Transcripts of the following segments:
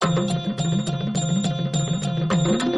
thank you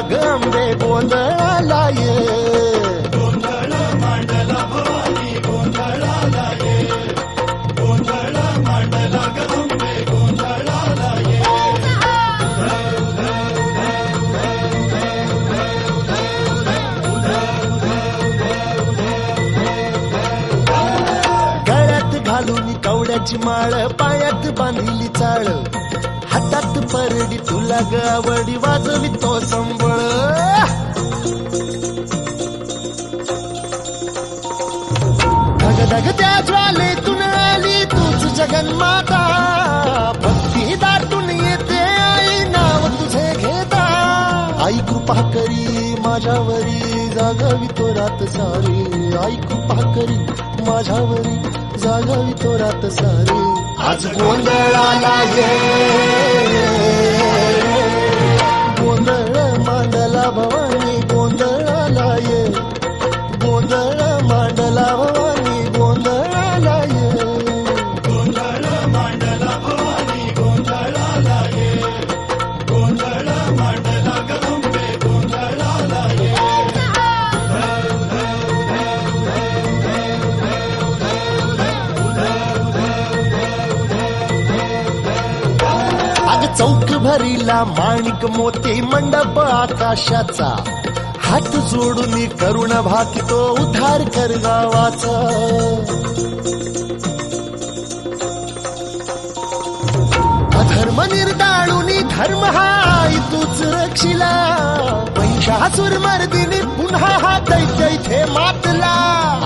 मांडला गंबे गोंधळाला ये गळ्यात घालून कवड्याची माळ पायात बांधली चाळ. हातात परडी तुला ग आवडी वाजवी तो संबळ. धग त्या ज्वालेतून आली तूच जगन्माता. भक्ती दाटून येते आई नाव तुझे घेता. आई कृपा करी माझ्यावरी. जागावी तो रात सारी. ऐकू पाकरी करी माझ्यावरी. जागावी तो रात सारी. आज गोंधळाला ये. चौक भरीला माणिक मोती मंडप आकाशाचा. हात जोडून करुण भाकितो उद्धार कर गावाचा. अधर्म निर्दाळून धर्म हाय तूच रक्षिला. महिषासुर मर्दिनी पुन्हा हा दैत्य इथे मा